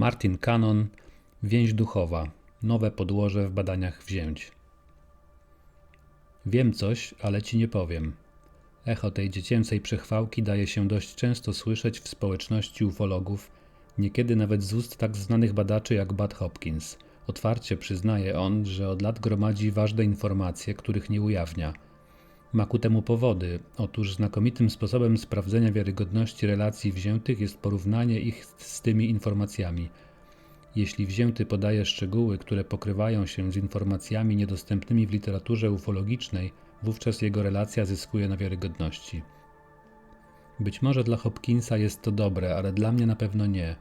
Martin Cannon, Więź duchowa. Nowe podłoże w badaniach wzięć. Wiem coś, ale ci nie powiem. Echo tej dziecięcej przechwałki daje się dość często słyszeć w społeczności ufologów, niekiedy nawet z ust tak znanych badaczy jak Bud Hopkins. Otwarcie przyznaje on, że od lat gromadzi ważne informacje, których nie ujawnia. Ma ku temu powody. Otóż znakomitym sposobem sprawdzenia wiarygodności relacji wziętych jest porównanie ich z tymi informacjami – jeśli wzięty podaje szczegóły, które pokrywają się z informacjami niedostępnymi w literaturze ufologicznej, wówczas jego relacja zyskuje na wiarygodności. Być może dla Hopkinsa jest to dobre, ale dla mnie na pewno nie,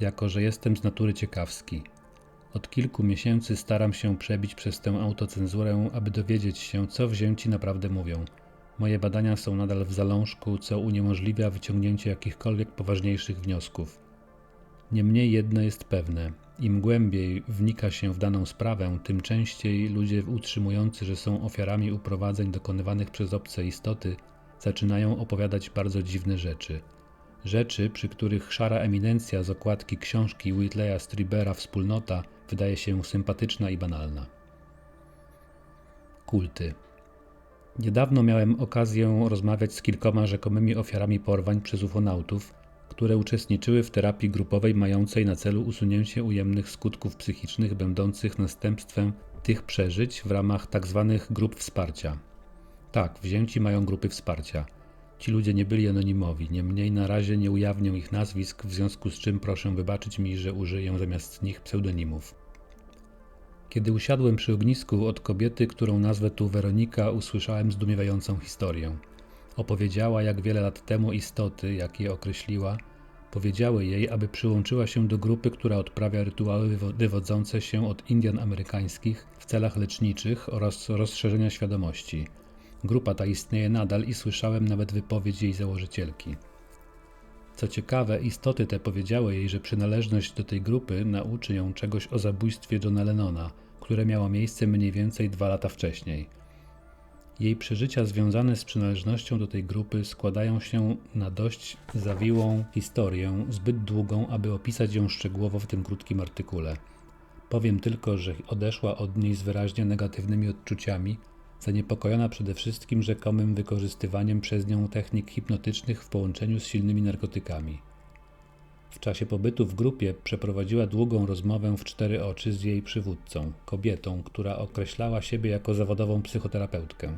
jako że jestem z natury ciekawski. Od kilku miesięcy staram się przebić przez tę autocenzurę, aby dowiedzieć się, co wzięci naprawdę mówią. Moje badania są nadal w zalążku, co uniemożliwia wyciągnięcie jakichkolwiek poważniejszych wniosków. Niemniej jedno jest pewne: im głębiej wnika się w daną sprawę, tym częściej ludzie utrzymujący, że są ofiarami uprowadzeń dokonywanych przez obce istoty, zaczynają opowiadać bardzo dziwne rzeczy. Rzeczy, przy których szara eminencja z okładki książki Whitleya Stribera Wspólnota wydaje się sympatyczna i banalna. Kulty. Niedawno miałem okazję rozmawiać z kilkoma rzekomymi ofiarami porwań przez ufonautów, które uczestniczyły w terapii grupowej mającej na celu usunięcie ujemnych skutków psychicznych będących następstwem tych przeżyć w ramach tzw. Tak grup wsparcia. Tak, wzięci mają grupy wsparcia. Ci ludzie nie byli anonimowi, niemniej na razie nie ujawnię ich nazwisk, w związku z czym proszę wybaczyć mi, że użyję zamiast nich pseudonimów. Kiedy usiadłem przy ognisku od kobiety, którą nazwę tu Weronika, usłyszałem zdumiewającą historię. Opowiedziała, jak wiele lat temu istoty, jak je określiła, powiedziały jej, aby przyłączyła się do grupy, która odprawia rytuały wywodzące się od Indian amerykańskich w celach leczniczych oraz rozszerzenia świadomości. Grupa ta istnieje nadal i słyszałem nawet wypowiedź jej założycielki. Co ciekawe, istoty te powiedziały jej, że przynależność do tej grupy nauczy ją czegoś o zabójstwie Johna Lennona, które miało miejsce mniej więcej dwa lata wcześniej. Jej przeżycia związane z przynależnością do tej grupy składają się na dość zawiłą historię, zbyt długą, aby opisać ją szczegółowo w tym krótkim artykule. Powiem tylko, że odeszła od niej z wyraźnie negatywnymi odczuciami, zaniepokojona przede wszystkim rzekomym wykorzystywaniem przez nią technik hipnotycznych w połączeniu z silnymi narkotykami. W czasie pobytu w grupie przeprowadziła długą rozmowę w cztery oczy z jej przywódcą, kobietą, która określała siebie jako zawodową psychoterapeutkę.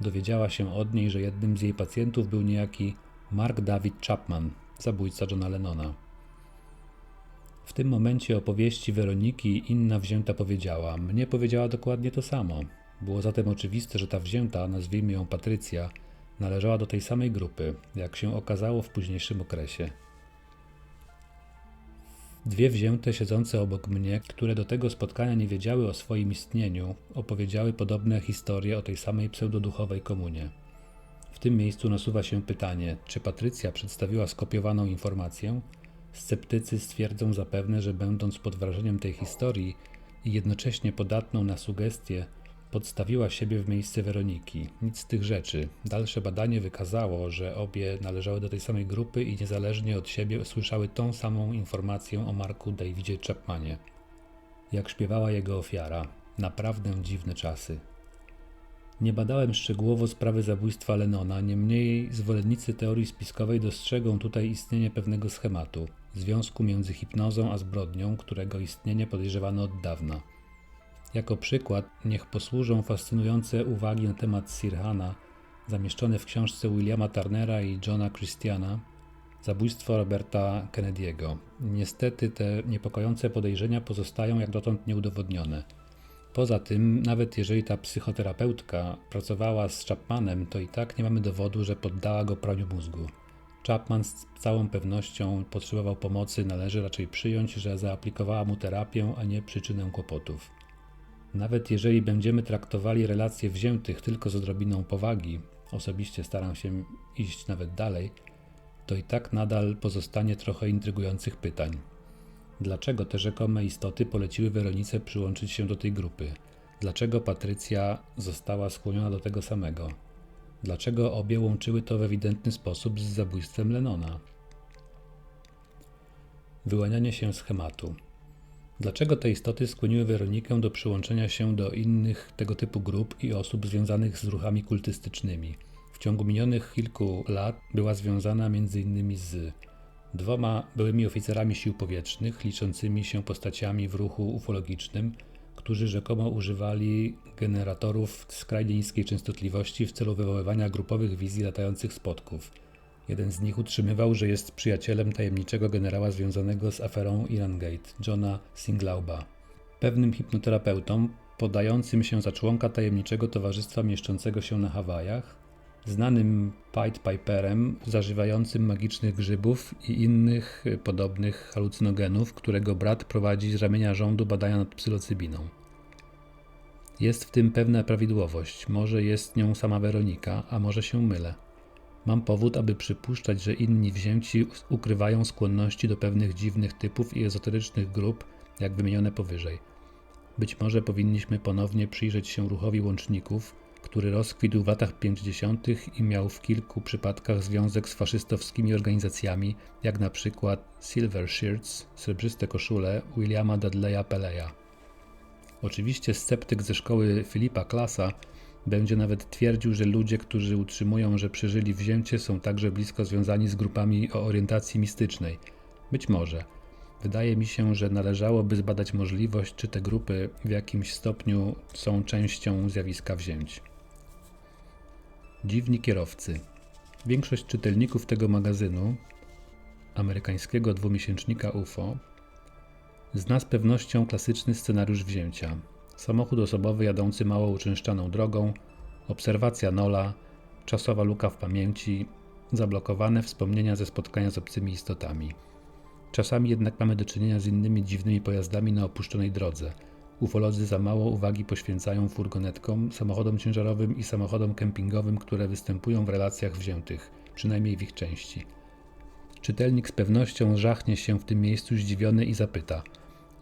Dowiedziała się od niej, że jednym z jej pacjentów był niejaki Mark David Chapman, zabójca Johna Lennona. W tym momencie opowieści Weroniki inna wzięta powiedziała: Mnie powiedziała dokładnie to samo. Było zatem oczywiste, że ta wzięta, nazwijmy ją Patrycja, należała do tej samej grupy, jak się okazało w późniejszym okresie. Dwie wzięte siedzące obok mnie, które do tego spotkania nie wiedziały o swoim istnieniu, opowiedziały podobne historie o tej samej pseudoduchowej komunie. W tym miejscu nasuwa się pytanie, czy Patrycja przedstawiła skopiowaną informację? Sceptycy stwierdzą zapewne, że będąc pod wrażeniem tej historii i jednocześnie podatną na sugestie, Podstawiła siebie w miejsce Weroniki. Nic z tych rzeczy. Dalsze badanie wykazało, że obie należały do tej samej grupy i niezależnie od siebie słyszały tą samą informację o Marku Davidzie Chapmanie. Jak śpiewała jego ofiara. Naprawdę dziwne czasy. Nie badałem szczegółowo sprawy zabójstwa Lenona, niemniej zwolennicy teorii spiskowej dostrzegą tutaj istnienie pewnego schematu, związku między hipnozą a zbrodnią, którego istnienie podejrzewano od dawna. Jako przykład niech posłużą fascynujące uwagi na temat Sirhana, zamieszczone w książce Williama Turnera i Johna Christiana Zabójstwo Roberta Kennedy'ego. Niestety te niepokojące podejrzenia pozostają jak dotąd nieudowodnione. Poza tym, nawet jeżeli ta psychoterapeutka pracowała z Chapmanem, to i tak nie mamy dowodu, że poddała go praniu mózgu. Chapman z całą pewnością potrzebował pomocy, należy raczej przyjąć, że zaaplikowała mu terapię, a nie przyczynę kłopotów. Nawet jeżeli będziemy traktowali relacje wziętych tylko z odrobiną powagi, osobiście staram się iść nawet dalej, to i tak nadal pozostanie trochę intrygujących pytań. Dlaczego te rzekome istoty poleciły Weronice przyłączyć się do tej grupy? Dlaczego Patrycja została skłoniona do tego samego? Dlaczego obie łączyły to w ewidentny sposób z zabójstwem Lenona? Wyłanianie się schematu. Dlaczego te istoty skłoniły Weronikę do przyłączenia się do innych tego typu grup i osób związanych z ruchami kultystycznymi? W ciągu minionych kilku lat była związana m.in. z dwoma byłymi oficerami sił powietrznych, liczącymi się postaciami w ruchu ufologicznym, którzy rzekomo używali generatorów skrajnie niskiej częstotliwości w celu wywoływania grupowych wizji latających spotków. Jeden z nich utrzymywał, że jest przyjacielem tajemniczego generała związanego z aferą Irangate, Johna Singlauba. Pewnym hipnoterapeutą, podającym się za członka tajemniczego towarzystwa mieszczącego się na Hawajach, znanym Pied Piperem, zażywającym magicznych grzybów i innych podobnych halucynogenów, którego brat prowadzi z ramienia rządu badania nad psylocybiną. Jest w tym pewna prawidłowość, może jest nią sama Weronika, a może się mylę. Mam powód, aby przypuszczać, że inni wzięci ukrywają skłonności do pewnych dziwnych typów i ezoterycznych grup, jak wymienione powyżej. Być może powinniśmy ponownie przyjrzeć się ruchowi łączników, który rozkwitł w latach 50. i miał w kilku przypadkach związek z faszystowskimi organizacjami, jak na przykład Silver Shirts, srebrzyste koszule Williama Dudleya Peleya. Oczywiście sceptyk ze szkoły Filipa Klasa będzie nawet twierdził, że ludzie, którzy utrzymują, że przeżyli wzięcie, są także blisko związani z grupami o orientacji mistycznej. Być może. Wydaje mi się, że należałoby zbadać możliwość, czy te grupy w jakimś stopniu są częścią zjawiska wzięć. Dziwni kierowcy. Większość czytelników tego magazynu, amerykańskiego dwumiesięcznika UFO, zna z pewnością klasyczny scenariusz wzięcia. Samochód osobowy jadący mało uczęszczaną drogą, obserwacja Nola, czasowa luka w pamięci, zablokowane wspomnienia ze spotkania z obcymi istotami. Czasami jednak mamy do czynienia z innymi dziwnymi pojazdami na opuszczonej drodze. Ufolodzy za mało uwagi poświęcają furgonetkom, samochodom ciężarowym i samochodom kempingowym, które występują w relacjach wziętych, przynajmniej w ich części. Czytelnik z pewnością żachnie się w tym miejscu zdziwiony i zapyta: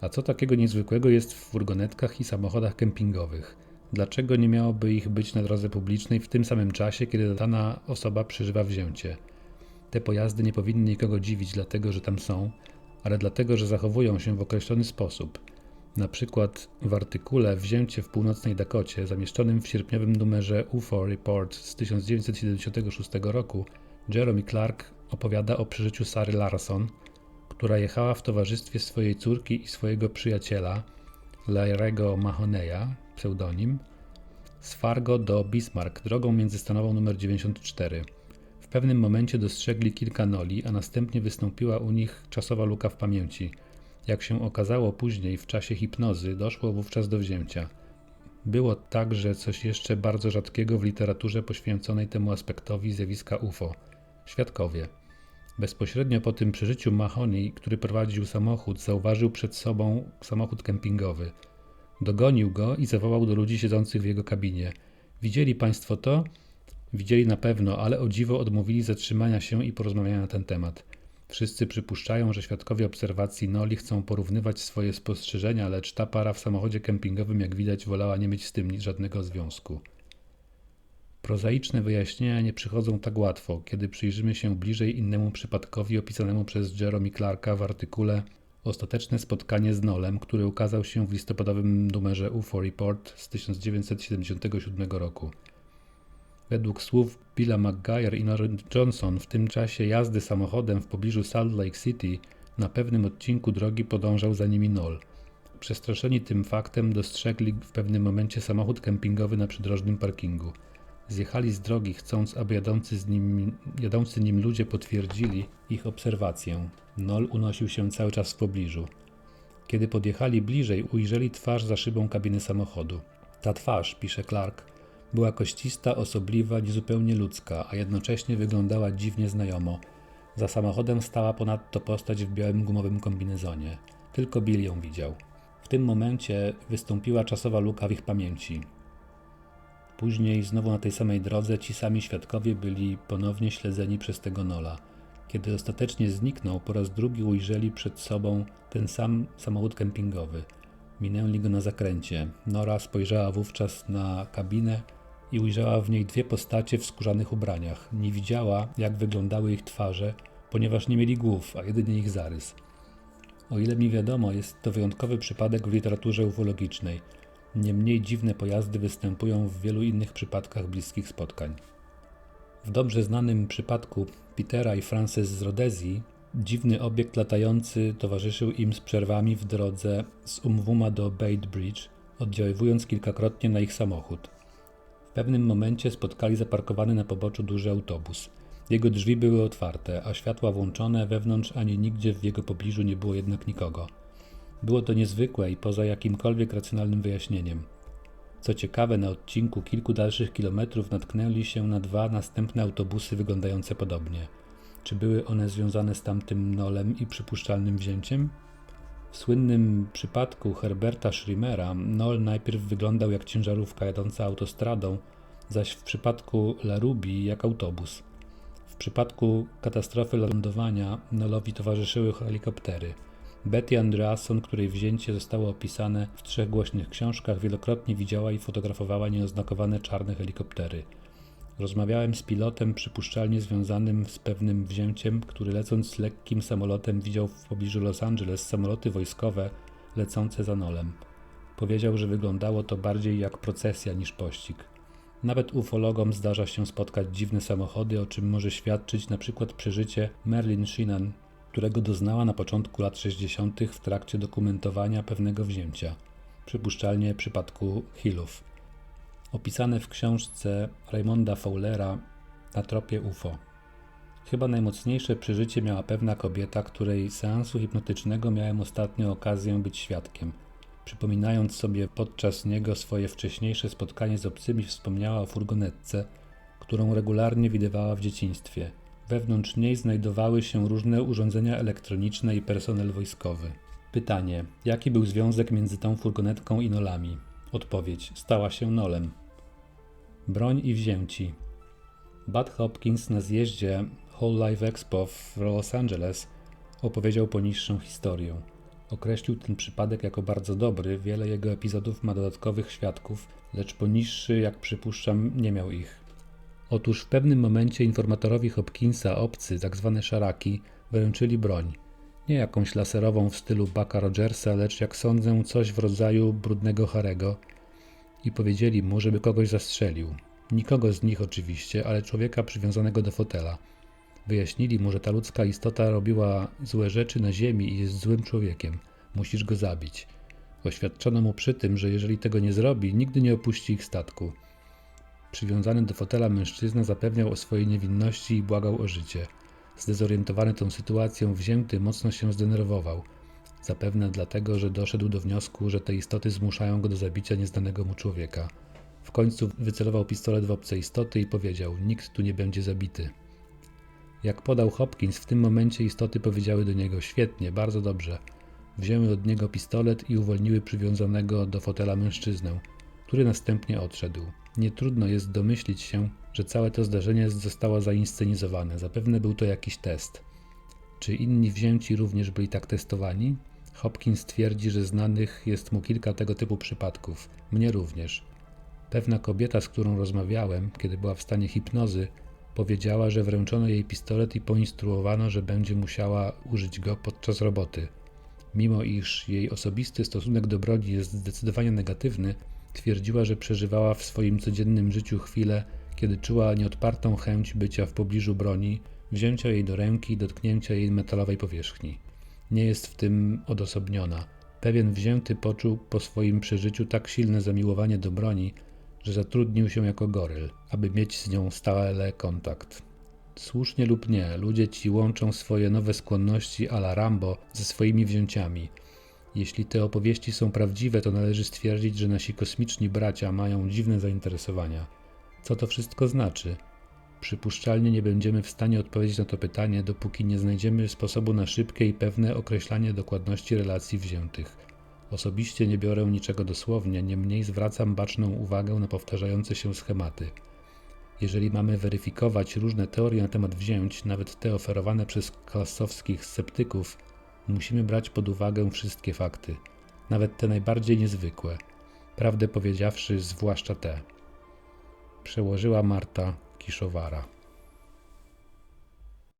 A co takiego niezwykłego jest w furgonetkach i samochodach kempingowych? Dlaczego nie miałoby ich być na drodze publicznej w tym samym czasie, kiedy dana osoba przeżywa wzięcie? Te pojazdy nie powinny nikogo dziwić, dlatego że tam są, ale dlatego, że zachowują się w określony sposób. Na przykład w artykule Wzięcie w północnej Dakocie, zamieszczonym w sierpniowym numerze UFO Report z 1976 roku, Jeremy Clark opowiada o przeżyciu Sary Larson, która jechała w towarzystwie swojej córki i swojego przyjaciela, Larry'ego Mahoneya, pseudonim, z Fargo do Bismarck drogą międzystanową nr 94. W pewnym momencie dostrzegli kilka noli, a następnie wystąpiła u nich czasowa luka w pamięci. Jak się okazało później, w czasie hipnozy, doszło wówczas do wzięcia. Było także coś jeszcze bardzo rzadkiego w literaturze poświęconej temu aspektowi zjawiska UFO. Świadkowie. Bezpośrednio po tym przeżyciu Mahoney, który prowadził samochód, zauważył przed sobą samochód kempingowy. Dogonił go i zawołał do ludzi siedzących w jego kabinie. Widzieli państwo to? Widzieli na pewno, ale o dziwo odmówili zatrzymania się i porozmawiania na ten temat. Wszyscy przypuszczają, że świadkowie obserwacji Noli chcą porównywać swoje spostrzeżenia, lecz ta para w samochodzie kempingowym, jak widać, wolała nie mieć z tym żadnego związku. Prozaiczne wyjaśnienia nie przychodzą tak łatwo, kiedy przyjrzymy się bliżej innemu przypadkowi opisanemu przez Jeremy Clarka w artykule Ostateczne spotkanie z Nolem, który ukazał się w listopadowym numerze UFO Report z 1977 roku. Według słów Billa McGuire i Norah Johnson w tym czasie jazdy samochodem w pobliżu Salt Lake City na pewnym odcinku drogi podążał za nimi Nol. Przestraszeni tym faktem dostrzegli w pewnym momencie samochód kempingowy na przydrożnym parkingu. Zjechali z drogi, chcąc, aby jadący, z nim, jadący nim ludzie potwierdzili ich obserwację. Nol unosił się cały czas w pobliżu. Kiedy podjechali bliżej, ujrzeli twarz za szybą kabiny samochodu. Ta twarz, pisze Clark, była koścista, osobliwa, niezupełnie ludzka, a jednocześnie wyglądała dziwnie znajomo. Za samochodem stała ponadto postać w białym gumowym kombinezonie. Tylko Bill ją widział. W tym momencie wystąpiła czasowa luka w ich pamięci. Później, znowu na tej samej drodze, ci sami świadkowie byli ponownie śledzeni przez tego Nola. Kiedy ostatecznie zniknął, po raz drugi ujrzeli przed sobą ten sam samochód kempingowy. Minęli go na zakręcie. Nora spojrzała wówczas na kabinę i ujrzała w niej dwie postacie w skórzanych ubraniach. Nie widziała, jak wyglądały ich twarze, ponieważ nie mieli głów, a jedynie ich zarys. O ile mi wiadomo, jest to wyjątkowy przypadek w literaturze ufologicznej. Niemniej dziwne pojazdy występują w wielu innych przypadkach bliskich spotkań. W dobrze znanym przypadku Petera i Frances z Rodezji dziwny obiekt latający towarzyszył im z przerwami w drodze z Umwuma do Bait Bridge, oddziaływując kilkakrotnie na ich samochód. W pewnym momencie spotkali zaparkowany na poboczu duży autobus. Jego drzwi były otwarte, a światła włączone, wewnątrz ani nigdzie w jego pobliżu nie było jednak nikogo. Było to niezwykłe i poza jakimkolwiek racjonalnym wyjaśnieniem. Co ciekawe, na odcinku kilku dalszych kilometrów natknęli się na dwa następne autobusy wyglądające podobnie. Czy były one związane z tamtym nolem i przypuszczalnym wzięciem? W słynnym przypadku Herberta Schrimmera nol najpierw wyglądał jak ciężarówka jadąca autostradą, zaś w przypadku Larubi jak autobus. W przypadku katastrofy lądowania nolowi towarzyszyły helikoptery. Betty Andreasson, której wzięcie zostało opisane w trzech głośnych książkach, wielokrotnie widziała i fotografowała nieoznakowane czarne helikoptery. Rozmawiałem z pilotem przypuszczalnie związanym z pewnym wzięciem, który lecąc lekkim samolotem widział w pobliżu Los Angeles samoloty wojskowe lecące za nolem. Powiedział, że wyglądało to bardziej jak procesja niż pościg. Nawet ufologom zdarza się spotkać dziwne samochody, o czym może świadczyć na przykład przeżycie Merlin Sheenan, którego doznała na początku lat 60. w trakcie dokumentowania pewnego wzięcia, przypuszczalnie przypadku Hillów. Opisane w książce Raymonda Fowlera Na tropie UFO. Chyba najmocniejsze przeżycie miała pewna kobieta, której seansu hipnotycznego miałem ostatnio okazję być świadkiem. Przypominając sobie podczas niego swoje wcześniejsze spotkanie z obcymi, wspomniała o furgonetce, którą regularnie widywała w dzieciństwie. Wewnątrz niej znajdowały się różne urządzenia elektroniczne i personel wojskowy. Pytanie: jaki był związek między tą furgonetką i nolami? Odpowiedź: stała się nolem. Broń i wzięci. Bud Hopkins na zjeździe Whole Life Expo w Los Angeles opowiedział poniższą historię. Określił ten przypadek jako bardzo dobry, wiele jego epizodów ma dodatkowych świadków, lecz poniższy, jak przypuszczam, nie miał ich. Otóż w pewnym momencie informatorowi Hopkinsa obcy, tzw. Tak szaraki, wręczyli broń. Nie jakąś laserową w stylu Bucka Rogersa, lecz jak sądzę coś w rodzaju brudnego Harego i powiedzieli mu, żeby kogoś zastrzelił. Nikogo z nich oczywiście, ale człowieka przywiązanego do fotela. Wyjaśnili mu, że ta ludzka istota robiła złe rzeczy na ziemi i jest złym człowiekiem. Musisz go zabić. Oświadczono mu przy tym, że jeżeli tego nie zrobi, nigdy nie opuści ich statku. Przywiązany do fotela mężczyzna zapewniał o swojej niewinności i błagał o życie. Zdezorientowany tą sytuacją, wzięty mocno się zdenerwował. Zapewne dlatego, że doszedł do wniosku, że te istoty zmuszają go do zabicia nieznanego mu człowieka. W końcu wycelował pistolet w obce istoty i powiedział: Nikt tu nie będzie zabity. Jak podał Hopkins, w tym momencie istoty powiedziały do niego: Świetnie, bardzo dobrze. Wzięły od niego pistolet i uwolniły przywiązanego do fotela mężczyznę, który następnie odszedł. Nie trudno jest domyślić się, że całe to zdarzenie zostało zainscenizowane. Zapewne był to jakiś test. Czy inni wzięci również byli tak testowani? Hopkins twierdzi, że znanych jest mu kilka tego typu przypadków. Mnie również. Pewna kobieta, z którą rozmawiałem, kiedy była w stanie hipnozy, powiedziała, że wręczono jej pistolet i poinstruowano, że będzie musiała użyć go podczas roboty. Mimo iż jej osobisty stosunek do broni jest zdecydowanie negatywny, twierdziła, że przeżywała w swoim codziennym życiu chwilę, kiedy czuła nieodpartą chęć bycia w pobliżu broni, wzięcia jej do ręki i dotknięcia jej metalowej powierzchni. Nie jest w tym odosobniona. Pewien wzięty poczuł po swoim przeżyciu tak silne zamiłowanie do broni, że zatrudnił się jako goryl, aby mieć z nią stale kontakt. Słusznie lub nie, ludzie ci łączą swoje nowe skłonności a la Rambo ze swoimi wzięciami. Jeśli te opowieści są prawdziwe, to należy stwierdzić, że nasi kosmiczni bracia mają dziwne zainteresowania. Co to wszystko znaczy? Przypuszczalnie nie będziemy w stanie odpowiedzieć na to pytanie, dopóki nie znajdziemy sposobu na szybkie i pewne określanie dokładności relacji wziętych. Osobiście nie biorę niczego dosłownie, niemniej zwracam baczną uwagę na powtarzające się schematy. Jeżeli mamy weryfikować różne teorie na temat wzięć, nawet te oferowane przez klasowskich sceptyków, musimy brać pod uwagę wszystkie fakty, nawet te najbardziej niezwykłe, prawdę powiedziawszy, zwłaszcza te. Przełożyła Marta Kiszowara.